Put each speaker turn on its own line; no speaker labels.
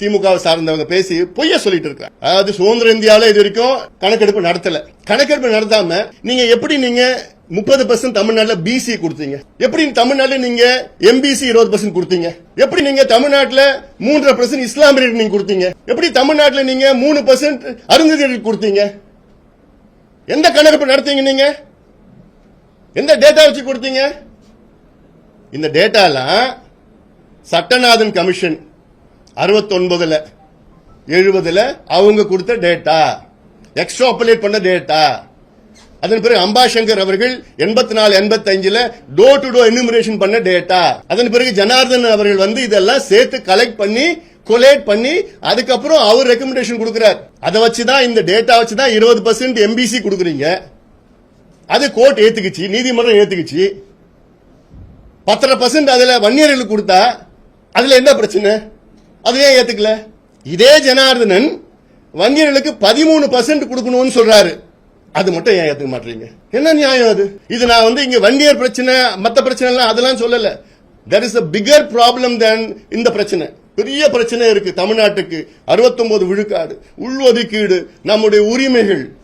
திமுக சார்ந்தவங்க பேசி பொய்ய சொல்லிட்டு இருக்காங்க அதாவது சுதந்திர இந்தியாவில இது வரைக்கும் கணக்கெடுப்பு நடத்தல. கணக்கெடுப்பு நடத்தாம நீங்க எப்படி நீங்க முப்பது பர்சன்ட் தமிழ்நாட்டில் பிசி கொடுத்தீங்க? எப்படி தமிழ்நாட்டில் நீங்க எம்பிசி இருபது பர்சன்ட் கொடுத்தீங்க? எப்படி நீங்க தமிழ்நாட்டில் மூன்றரை பர்சன்ட் இஸ்லாமியர்களுக்கு நீங்க கொடுத்தீங்க? எப்படி தமிழ்நாட்டில் நீங்க மூணு பர்சன்ட் அருந்ததியர்களுக்கு கொடுத்தீங்க? எந்த கணக்கெடுப்பு நடத்தீங்க நீங்க? எந்த டேட்டா வச்சு கொடுத்தீங்க? இந்த டேட்டாலாம் சட்டநாதன் கமிஷன் அறுபத்தொன்பதுல எழுபதுல அவங்க கொடுத்த டேட்டா எக்ஸ்ட்ராபுலேட் பண்ண டேட்டா அதன் பிறகு அம்பாசங்கர் அவர்கள் எண்பத்தி நாலு எண்பத்தி அஞ்சுல டோர் டு டோர் எனுமரேஷன் பண்ண டேட்டா அதன் பிறகு ஜனார்தன் அவர்கள் வந்து இதெல்லாம் சேர்த்து கலெக்ட் பண்ணி கொலேட் பண்ணி அதுக்கப்புறம் அவர் ரெக்கமெண்டேஷன் கொடுக்கிறார். அதை வச்சுதான் இந்த டேட்டா வச்சுதான் இருபது பர்சன்ட் எம்பிசி கொடுக்குறீங்க. அது கோர்ட் ஏத்துக்குச்சு நீதிமன்றம் ஏத்துக்குச்சு. பத்தரை பர்சன்ட் அதுல வன்னியர்களுக்கு கொடுத்தா அதுல என்ன பிரச்சனை? அதையே ஏன் ஏத்துக்கல? இதே ஜனார்தனன் வன்னியர்களுக்கு பதிமூணு பர்சன்ட் கொடுக்கணும்னு சொல்றாரு. அது மட்டும் ஏன் ஏத்துக்க மாட்டீங்க? என்ன நியாயம் அது? இது நான் வந்து இங்க வன்னியர் பிரச்சனை மத்த பிரச்சனை எல்லாம் அதெல்லாம் சொல்லல. There is a bigger problem then இந்த பிரச்சனை. பெரிய பிரச்சனை இருக்கு தமிழ்நாட்டுக்கு. 69 விழுக்காடு உள்ஒதுக்கீடு நம்முடைய உரிமைகள்.